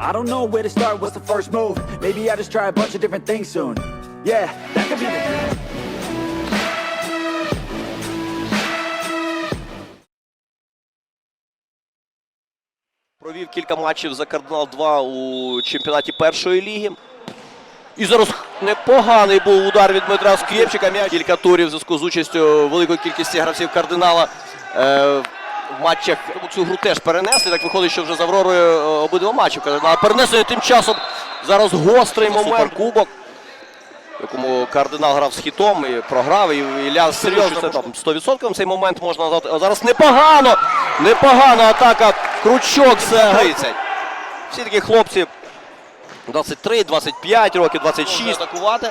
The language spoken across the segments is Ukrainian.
I don't know where to start, what's the first move? Maybe I just try a bunch of different things soon. Yeah, that could be the. Провів кілька матчів за Кардинал 2 у чемпіонаті першої ліги. І зараз непоганий був удар від Дмитра Скрєпчика. Кілька турів в зв'язку з участю великої кількості гравців кардинала е, матчах. Цю гру теж перенесли. Так виходить, що вже з Авророю е, обидва матчі кардинала перенесли. Тим часом зараз гострий момент. Кубок, в якому кардинал грав з хітом і програв. І Ілля серйозно там 100% цей момент можна назвати. А зараз непогано! Непогана атака. Кручок це 30. Всі такі хлопці 23, 25 років, 26 атакувати.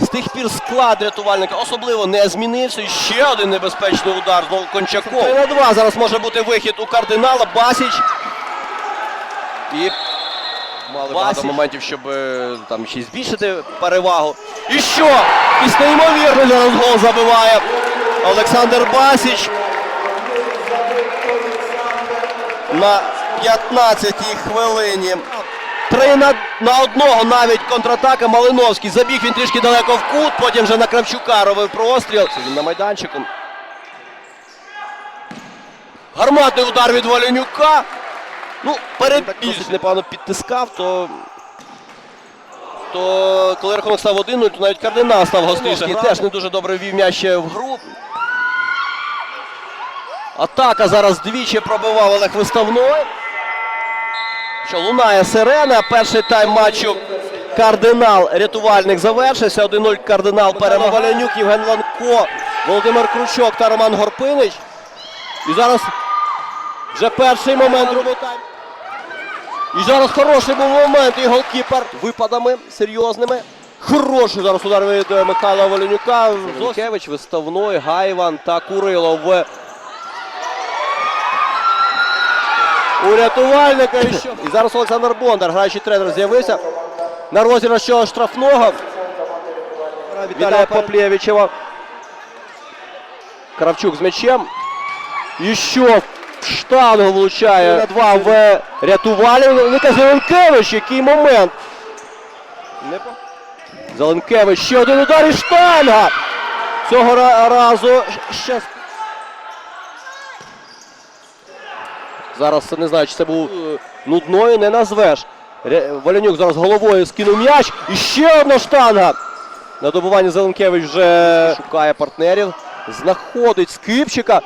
З тих пір склад рятувальника особливо не змінився. І ще один небезпечний удар. Знову Кончаков. 3 на 2. Зараз може бути вихід у кардинала. Басіч. І мали багато моментів, щоб е, там ще збільшити перевагу. І що? Після неймовірно зараз гол забиває Олександр Басіч. На 15-й хвилині. Три на, на одного навіть контратака Малиновський. Забіг він трішки далеко в кут, потім вже на Кравчука робив простріл. Це він на майданчику. Гарматний удар від Валенюка. Ну, перед досить непогано підтискав, то. То коли рахунок став 1-0, то навіть кардинал став гостріший. Теж не дуже добре ввів м'яч ще в гру. Атака зараз двічі пробивав Олег Виставной. Що лунає сирена. Перший тайм матчу кардинал рятувальник завершився. 1-0 кардинал перемагає Валянюк, Євген Ланко, Володимир Кручок та Роман Горпинич. І зараз вже перший момент другого тайму. І зараз хороший був момент. І голкіпер випадами серйозними. Хороший зараз удар від е, Михайла Воленюка. Зоскевич, Виставной, Гайван та Курилов. У рятувальника і що? І зараз Олександр Бондар, граючий тренер, з'явився. На розіграш цього штрафного. Віталія Поплєвичева. Кравчук з м'ячем. І що? В штангу влучає на два в рятувальника Зеленкевич. Який момент. Зеленкевич. Ще один удар і штанга. Цього разу ще. Зараз не знаю, чи це був е, нудною, не назвеш. Валянюк зараз головою скинув м'яч. І ще одна штанга. На добуванні Зеленкевич вже шукає партнерів. Знаходить Скипчика.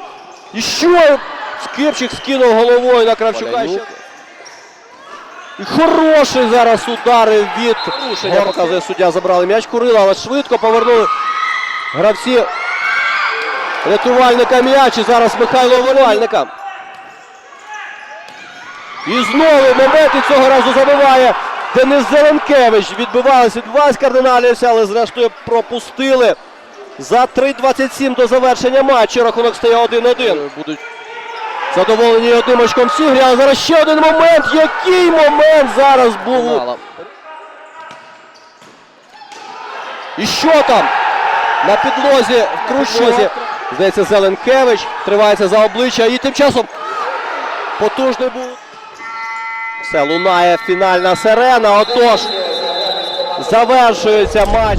І що? Скипчик скинув головою на Кравчука. І хороший зараз удари від. Показує суддя. Забрали м'яч Курила, але швидко повернули гравці рятувальника м'яч. І зараз Михайло Валювальника. І знову момент і цього разу забиває Денис Зеленкевич. Відбивалися два з кардиналівця, але зрештою пропустили. За 3.27 до завершення матчу рахунок стає 1-1. Будуть задоволені одним очком всі грі, але зараз ще один момент. Який момент зараз був? І що там? На підлозі в Крущозі. Здається, Зеленкевич тривається за обличчя. І тим часом потужний був. Все, лунає фінальна сирена. Отож, завершується матч.